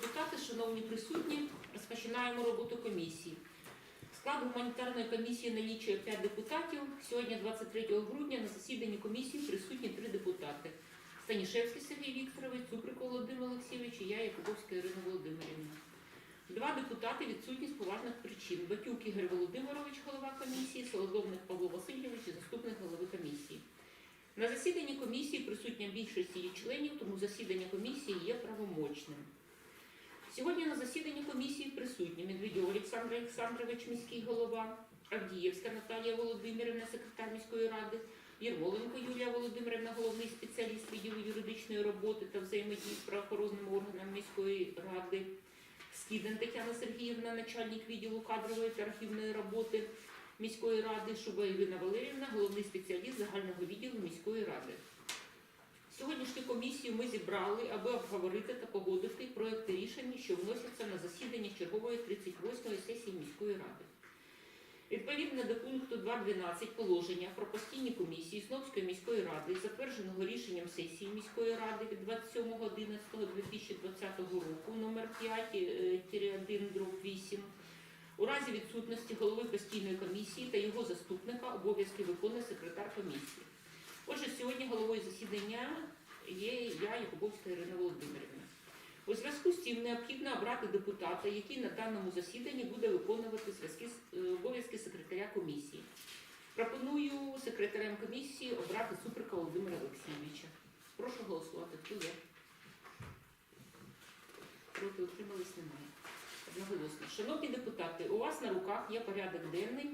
депутати, шановні присутні, розпочинаємо роботу комісії. Склад гуманітарної комісії налічує 5 депутатів. Сьогодні, 23 грудня, на засіданні комісії присутні 3 депутати. Станішевський Сергій Вікторович, Цуприк Володимир Олексійович і я, Якубовська Ірина Володимирівна. Два депутати відсутні з поважних причин. Батюк Ігор Володимирович, голова комісії, Солодовник Павло Васильович, заступник голови комісії. На засіданні комісії присутня більшість її членів, тому засідання комісії є правомочним. Сьогодні на засіданні комісії присутні Медведєв Олександр Олександрович, міський голова, Авдієвська Наталія Володимирівна, секретар міської ради, Єрмоленко Юлія Володимирівна, головний спеціаліст відділу юридичної роботи та взаємодії з правоохоронними органами міської ради, Скіден Тетяна Сергіївна, начальник відділу кадрової та архівної роботи міської ради, Шуба Ірина Валерівна, головний спеціаліст загального відділу міської ради. Сьогоднішню комісію ми зібрали, аби обговорити та погодити проекти рішення, що вносяться на засідання чергової 38-ї сесії міської ради. Відповідно до пункту 2.12 положення про постійні комісії Сновської міської ради, затвердженого рішенням сесії міської ради від 27.11.2020 року номер 5-1 у разі відсутності голови постійної комісії та його заступника обов'язки виконує секретар комісії. Отже, сьогодні головою засідання є я, Якубовська Ірина Володимирівна. У зв'язку з цим необхідно обрати депутата, який на даному засіданні буде виконувати зв'язки е, обов'язки секретаря комісії. Пропоную секретарем комісії обрати Суприка Володимира Олексійовича. Прошу голосувати. Хто є? Проти утримались немає. Одноголосно. Шановні депутати, у вас на руках є порядок денний.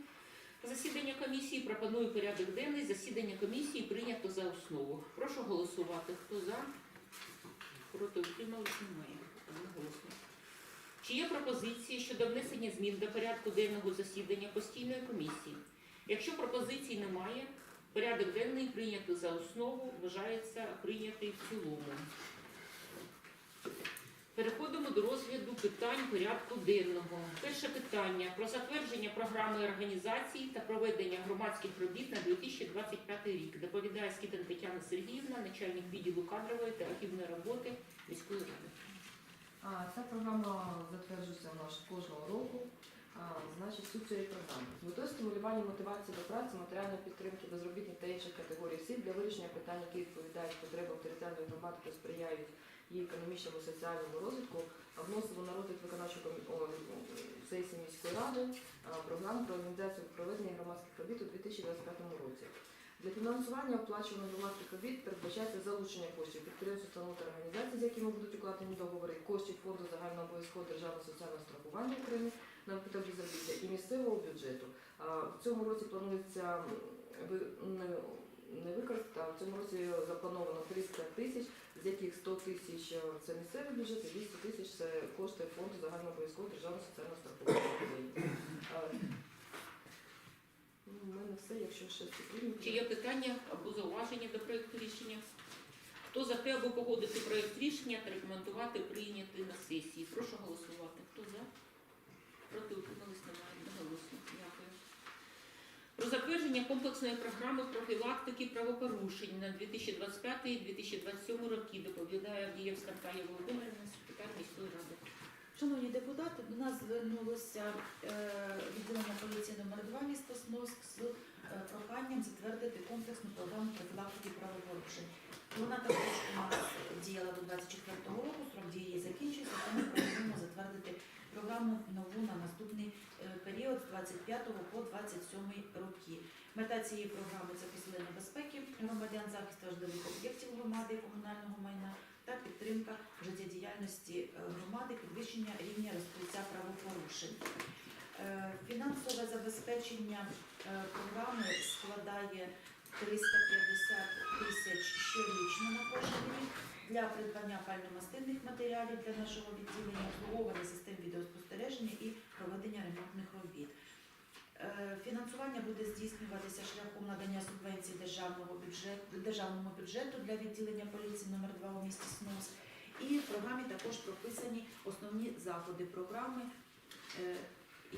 Засідання комісії пропоную порядок денний. Засідання комісії прийнято за основу. Прошу голосувати. Хто за? Проти утримались немає. Чи є пропозиції щодо внесення змін до порядку денного засідання постійної комісії? Якщо пропозицій немає, порядок денний прийнято за основу, вважається прийнятий в цілому. Переходимо до розгляду питань порядку денного. Перше питання про затвердження програми організації та проведення громадських робіт на 2025 рік. Доповідає Скітин Тетяна Сергіївна, начальник відділу кадрової та архівної роботи міської ради. Ця програма затверджується у нас кожного року. А, Значить, суть цієї програми. З метою стимулювання мотивації до праці, матеріальної підтримки безробітних та інших категорій осіб для вирішення питань, які відповідають потребам територіальної громади та сприяють її економічному і соціальному розвитку, а вносимо на розгляд виконавчої комі- о, сесії міської ради програму про організацію проведення громадських робіт у 2025 році. Для фінансування оплачуваних громадських робіт передбачається залучення коштів підприємств, установ та організацій, з якими будуть укладені договори, коштів фонду загального обов'язкового державного соціального страхування України на випадок безробіття і місцевого бюджету. В цьому році планується не використати, а в цьому році заплановано 300 тисяч, з яких 100 тисяч е, це місцевий бюджет, і 200 тисяч це кошти фонду загального обов'язкового державного соціального страхування України. Ну, У мене все, якщо ще потрібно. Чи є питання або зауваження до проєкту рішення? Хто за те, аби погодити проєкт рішення та рекомендувати прийняти на сесії? Прошу голосувати. Хто за? Проти утримались немає. Одноголосно. Дякую. Про затвердження комплексної програми профілактики правопорушень на 2025-2027 роки доповідає Авдіївська Наталія Володимирівна, секретар міської ради. Шановні депутати, до нас звернулося е, відділення поліції номер 2 міста Сновськ з е, проханням затвердити комплексну програму профілактики правопорушень. Вона також у нас діяла до 24 року, срок дії закінчується, тому пропонуємо затвердити програму нову на наступний е, період з 25 по 27 роки. Мета цієї програми це посилення безпеки громадян, захист важливих об'єктів громади і комунального майна та підтримка життєдіяльності е, громади, підвищення рівня розкриття правопорушень. Е, Фінансове забезпечення програми складає 350 тисяч щорічно на кожен рік для придбання пальномастильних матеріалів для нашого відділення, обслуговування систем відеоспостереження і проведення ремонтних робіт. Е, Фінансування буде здійснюватися шляхом надання субвенцій державного бюджету, державному бюджету для відділення поліції номер 2 у місті Сновськ. І в програмі також прописані основні заходи програми. Е,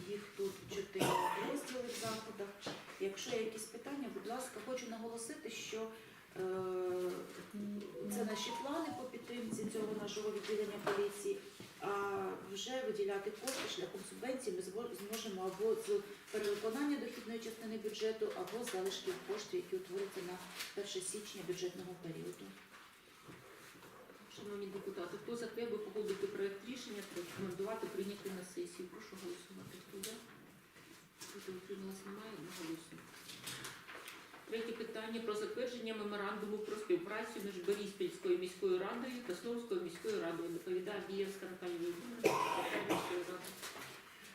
Їх тут чотири розділи в заходах. Якщо якісь ласка, хочу наголосити, що е, це наші плани по підтримці цього нашого відділення поліції. А вже виділяти кошти шляхом субвенції. Ми зможемо або з перевиконання дохідної частини бюджету, або з залишків коштів, які утворяться на 1 січня бюджетного періоду. Шановні депутати, хто за те, аби погодити проект рішення рекомендувати прийняти на сесії? Прошу голосувати. Хто за? Проти утрималось немає одноголосно. Третє питання про затвердження меморандуму про співпрацю між Бориспільською міською радою та Сновською міською радою. Доповідає Бієвська Наталія Володимирівна.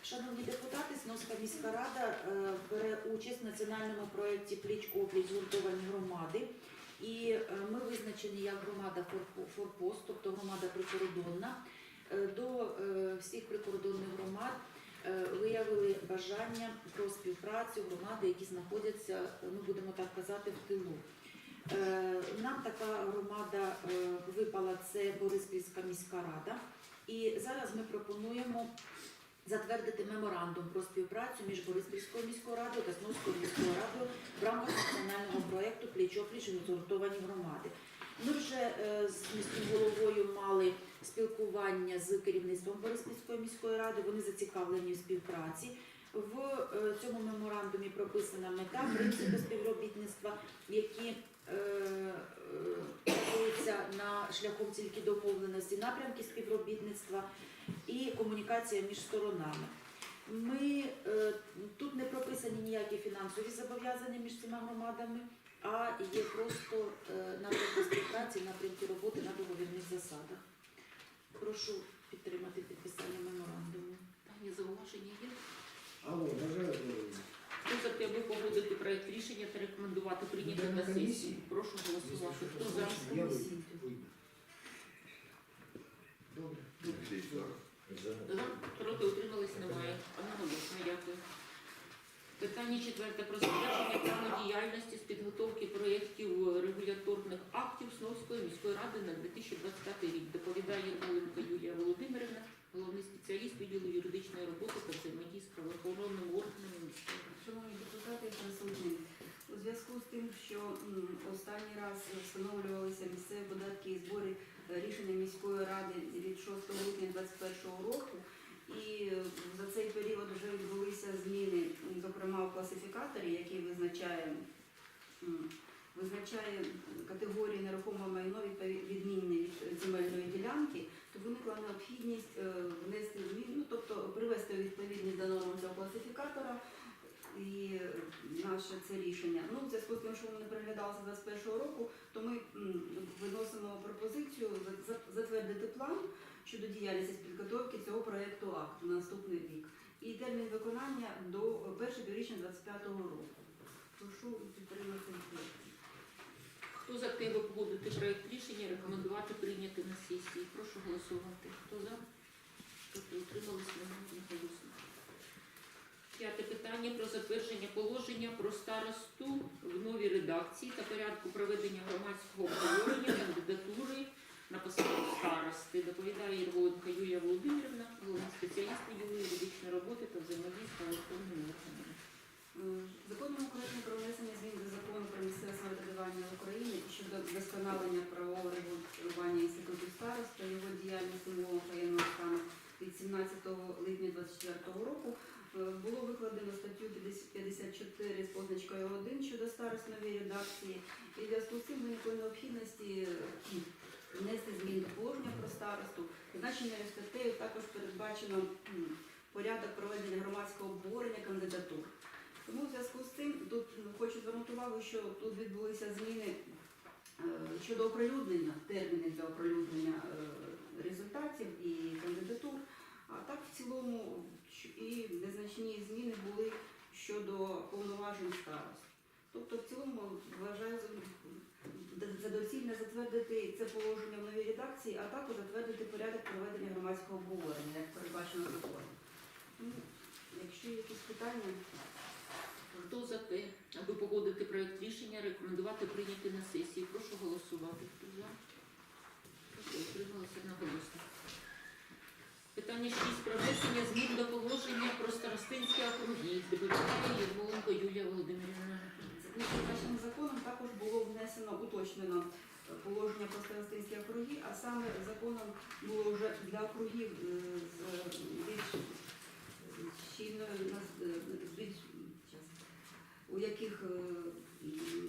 Шановні депутати, Сновська міська рада е, бере участь в національному проєкті Пліч опліч згуртовані громади. І е, ми визначені як громада форпост, тобто громада прикордонна. Е, До всіх прикордонних громад виявили бажання про співпрацю громади, які знаходяться, ну будемо так казати, в тилу. Е, Нам така громада е, випала це Бориспільська міська рада. І зараз ми пропонуємо затвердити меморандум про співпрацю між Бориспільською міською радою та Сновською міською радою в рамках національного проєкту Пліч-опліч згуртовані громади. Ми вже е, з міським головою мали спілкування з керівництвом Бориспільської міської ради. Вони зацікавлені в співпраці. В е, цьому меморандумі прописана мета, принципи співробітництва, які е, е, на шляхом тільки домовленості, напрямки співробітництва і комунікація між сторонами. Ми е, тут не прописані ніякі фінансові зобов'язання між цими громадами, а є просто напрямки співпраці, напрямки роботи на договірних засадах. Прошу підтримати підписання меморандуму. Питання зауваження є? Алло, бажаю здоров'я. Хто за те, аби погодити та рекомендувати прийняти на сесії? Прошу голосувати. Хто за? Я вийду. Добре. За? Проти утримались немає. Одноголосно, дякую. Питання четверте про затвердження плану діяльності з підготовки проєктів регуляторних актів Сновської міської ради на 2025 рік. Доповідає Ярмоленко Юлія Володимирівна, головний спеціаліст відділу юридичної роботи та взаємодії з правоохоронними органами міської ради. Шановні депутати і присутні, у зв'язку з тим, що останній раз встановлювалися місцеві податки і збори е, рішення міської ради від 6 грудня 2021 року, і е, за цей період вже відбулися зміни, зокрема у класифікаторі, який визначає, визначає категорії нерухомого майно відмінні від земельної ділянки, то виникла необхідність е, внести зміни, ну, тобто привести відповідність до норм цього класифікатора і наше це рішення. Ну, в зв'язку з тим, що воно не переглядалося 21 року, то ми виносимо пропозицію за- за- затвердити план щодо діяльності з підготовки цього проєкту акту на наступний рік. І термін виконання до першого півріччя 2025 року. Прошу підтримати. Хто за те, погодити проект рішення, рекомендувати прийняти на сесії? Прошу голосувати. Хто за? Проти утримались немає одноголосно. П'яте питання про затвердження положення про старосту в новій редакції та порядку проведення громадського обговорення кандидатури на посаду старости. Доповідає Єрволенко Юлія Володимирівна, головний спеціаліст юридичної роботи та взаємодії з правоохоронними органами. Е, Законом України про внесення змін до закону про місцеве самоврядування України щодо вдосконалення правового регулювання інституту старост та його діяльності умовах воєнного стану від 17 липня 2024 року було викладено статтю 54 з позначкою 1 щодо новій редакції. І в зв'язку з цим виникли необхідності е, внести зміни положення про старосту. Значеною статтею також передбачено порядок проведення громадського обговорення кандидатур. Тому в зв'язку з цим тут хочу звернути увагу, що тут відбулися зміни е, щодо оприлюднення, терміни для оприлюднення е, результатів і кандидатур. А так в цілому і незначні зміни були щодо повноважень старост. Тобто в цілому вважаю за- доцільне затвердити це положення в новій редакції, а також затвердити порядок проведення громадського обговорення, як передбачено законом. Тому, Якщо є якісь питання. Хто за те, аби погодити проект рішення, рекомендувати прийняти на сесії? Прошу голосувати. Проти утрималися одноголосно. Питання 6. Про внесення змін до положення про старостинські округи. Доповідає Єрмоленко Юлія Володимирівна. Нашим законом також було внесено, уточнено положення про старостинські округи, а саме законом було вже для округів е, з більш е, з більш у яких е,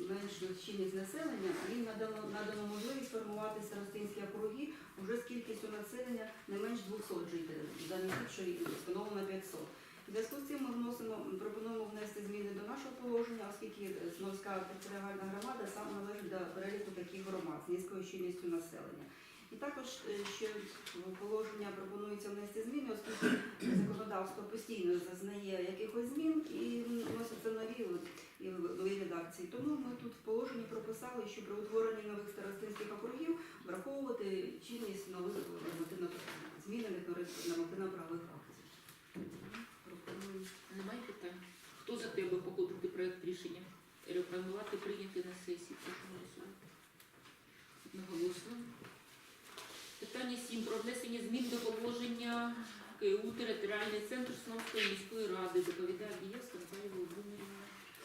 менша щільність населення, їм надано, надано можливість формувати старостинські округи вже з кількістю населення не менш 200 жителів, замість що встановлено 500. В зв'язку з цим ми вносимо, пропонуємо внести зміни до нашого положення, оскільки Сновська територіальна громада саме належить до переліку таких громад з низькою щільністю населення. І також е, ще в положення пропонується внести зміни, оскільки законодавство постійно зазнає якихось змін і вносяться нові нові редакції. Тому ми тут в положенні прописали, що при утворенні нових старостинських округів враховувати чинність нових змінених нормативно-правових актів. Немає питань? Хто за те, аби погодити проект рішення? Рекомендувати прийняти на сесії. Прошу голосувати. Наголосно. Питання 7. Про внесення змін до положення КУ територіальний центр Сновської міської ради. Доповідає Дієвська Наталія Володимирівна.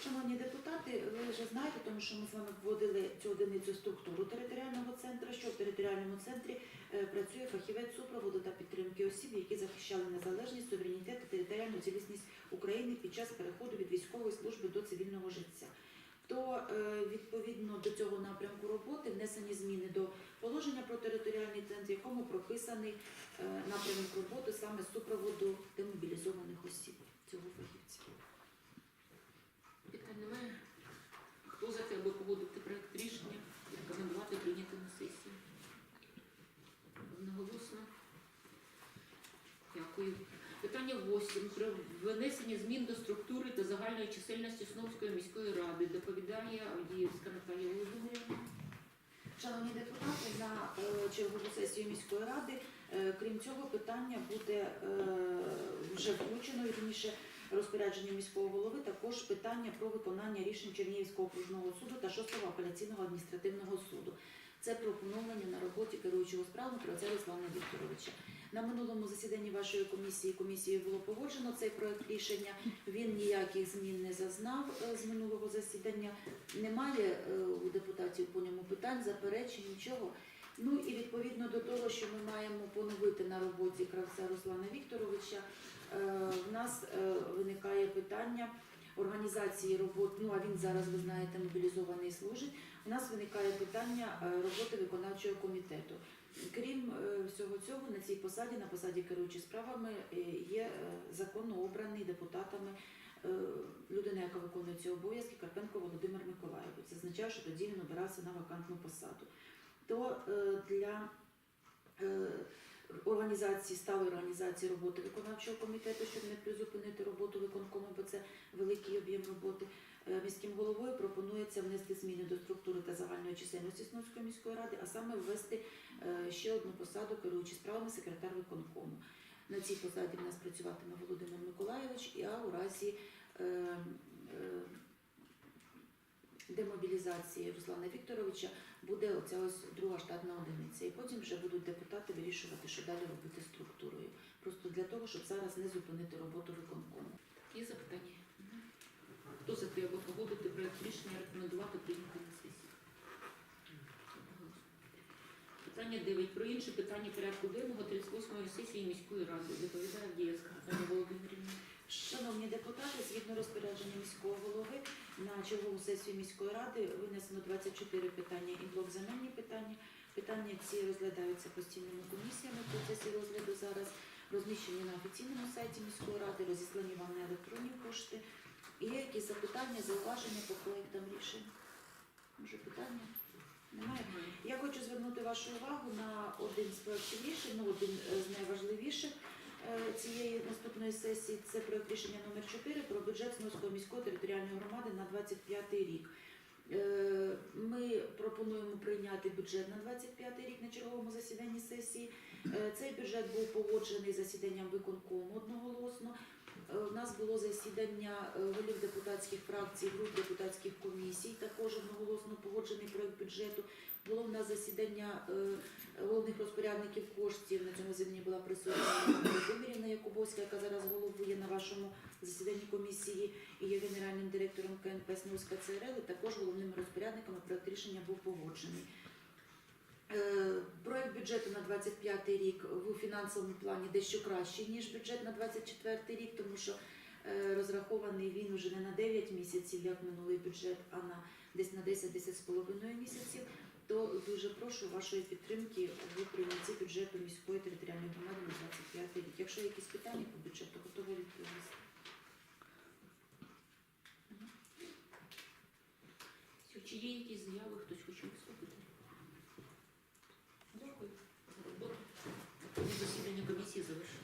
Шановні депутати, ви вже знаєте, тому що ми з вами вводили цю одиницю структуру територіального центру, що в територіальному центрі е, працює фахівець супроводу та підтримки осіб, які захищали незалежність, суверенітет та територіальну цілісність України під час переходу від військової служби до цивільного життя. То е, відповідно до цього напрямку роботи внесені зміни до положення про територіальний центр, в якому прописаний е, напрямок роботи саме супроводу демобілізованих осіб цього фахівця. Питань немає? Хто за те, аби погодити проект рішення і рекомендувати прийняти на сесії? Одноголосно. Дякую. Питання 8. Про внесення змін до структури та загальної чисельності Сновської міської ради. Доповідає Авдіївська Наталія Володимирівна. Шановні депутати, на е, чергову сесію міської ради, е, крім цього, питання буде е, вже включено вірніше розпорядження міського голови. Також питання про виконання рішень Чернігівського окружного суду та 6-го апеляційного адміністративного суду. Це про поновлення на роботі керуючого справами про це Руслана Вікторовича. На минулому засіданні вашої комісії комісією було погоджено цей проект рішення. Він ніяких змін не зазнав е, з минулого засідання. Немає е, у депутатів по ньому питань, заперечень, нічого. Ну і відповідно до того, що ми маємо поновити на роботі кравця Руслана Вікторовича, в нас е, виникає питання організації роботи. Ну а він зараз, ви знаєте, мобілізований служить. У нас виникає питання е, роботи виконавчого комітету. Крім е, всього цього, на цій посаді, на посаді керуючі справами, е, є е, законно обраний депутатами е, людина, яка виконує ці обов'язки, Карпенко Володимир Миколаєвич. Це означає, що тоді він обирався на вакантну посаду. То е, для е, організації, сталої організації роботи виконавчого комітету, щоб не призупинити роботу виконкому, бо це великий об'єм роботи. е, Міським головою пропонується внести зміни до структури та загальної чисельності Сновської міської ради, а саме ввести е, ще одну посаду керуючи справами секретар виконкому. На цій посаді в нас працюватиме Володимир Миколайович, а у разі е, демобілізації Руслана Вікторовича буде оця ось друга штатна одиниця. І потім вже будуть депутати вирішувати, що далі робити структурою. Просто для того, щоб зараз не зупинити роботу виконкому. Є запитання? Хто за те, аби погодити проект рішення, рекомендувати прийняти на сесії? Питання 9. Про інші питання порядку денного 38-ї сесії міської ради. Доповідає Авдіївська Наталія Володимирівна. Шановні депутати, згідно розпорядження міського голови, на чергову сесію міської ради винесено 24 питання і блок земельні питання. Питання ці розглядаються постійними комісіями в процесі розгляду зараз, розміщені на офіційному сайті міської ради, розіслані вам на електронні кошти. Є якісь запитання, зауваження по проектам рішень? Може, питання? Немає? Я хочу звернути вашу увагу на один з проєктів рішень, ну один е, з найважливіших цієї наступної сесії. Це проєкт рішення номер 4 про бюджет Сновської міської територіальної громади на 25 рік. Е, Ми пропонуємо прийняти бюджет на 25 рік на черговому засіданні сесії. Е, Цей бюджет був погоджений засіданням виконкому одноголосно. Нас було засідання е, голів депутатських фракцій, груп депутатських комісій, також одноголосно погоджений проект бюджету. Було в нас засідання е, головних розпорядників коштів. На цьому засіданні була присутня Володимирівна Якубовська, яка зараз головує на вашому засіданні комісії і є генеральним директором КНП Сновська ЦРЛ. І також головними розпорядниками проект рішення був погоджений. Е, Проект бюджету на 25 рік у фінансовому плані дещо кращий, ніж бюджет на 24 рік, тому що е, розрахований він уже не на 9 місяців, як минулий бюджет, а на десь на 10-10 з половиною місяців. То дуже прошу вашої підтримки у прийнятті бюджету міської територіальної громади на 25 рік. Якщо якісь питання по бюджету, готові відповісти. Чи є якісь заяви, хтось хоче виступити? Дякую за роботу. Засідання комісії завершено.